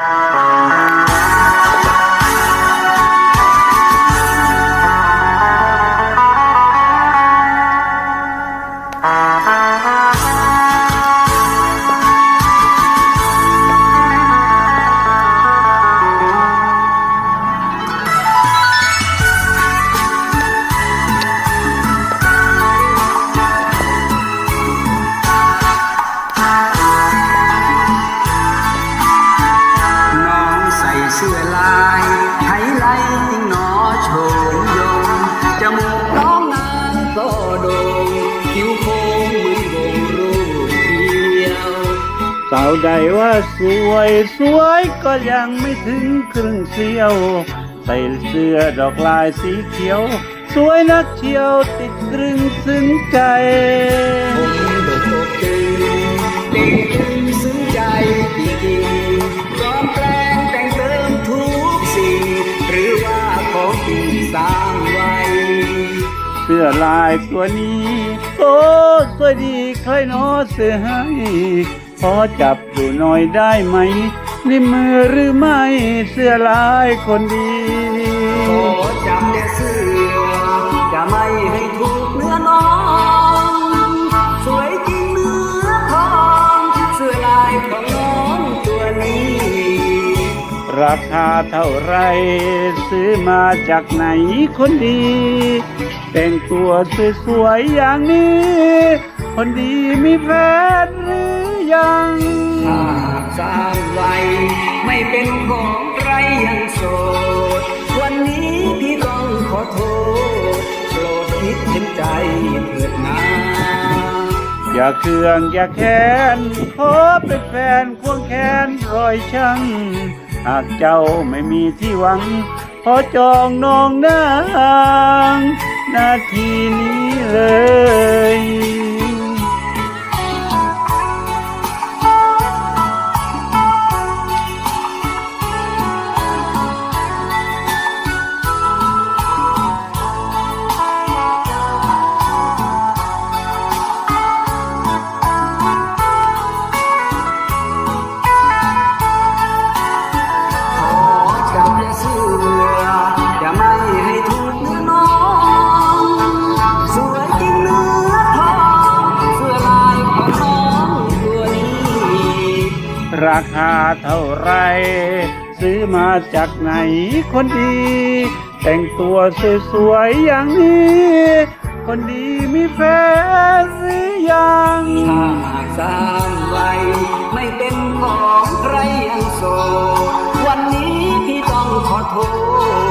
น้ คิ้วโค้งเหมือนวงรูปเดียวสาวใดว่าสวยสวยก็ยังไม่ถึงครึ่งเสียว ใส่เสื้อดอกลายสีเขียว สวยนักเชียวติดรึงซึ้งใจผมดดอกตึง สื้อลายตัวนี้ โอ้สวดีใครหนอเสื้อให้พอจับดูหน่อยได้ไหมนี่มือหรือไม่เสื้อลายคนดี โอ้จำแต่เสื้อจะไม่ ราคาเท่าไร ซื้อมาจากไหนคนดี แต่งตัวสวยๆอย่างนี้ คนดีมีแฟนหรือยังถ้าสร้างไว้ไม่เป็นของใครยังโสด วันนี้พี่ต้องขอโทษโปรดคิดเห็นใจเถิดนาอย่าเคืองอย่าแค้นขอเป็นแฟนควงแขนรอยช่าง หากเจ้าไม่มีที่หวังขอจองน้องนาง นาทีนี้เลย ราคาเท่าไร ซื้อมาจากไหนคนดี แต่งตัวสวยๆอย่างนี้ คนดีมีแฟนหรือยังถ้าหากสร้างไว้ไม่เป็นของใครยังโสดวันนี้พี่ต้องขอโท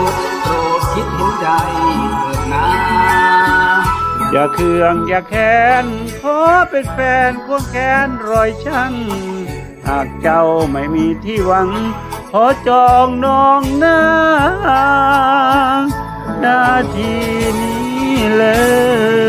ษโปรดคิดเห็นใจเถิดนาอย่าเคืองอย่าแค้นขอเป็นแฟนควงแขนรอยช่าง หากเจ้าไม่มีที่หวัง ขอจองน้องนางนาทีนี้เลย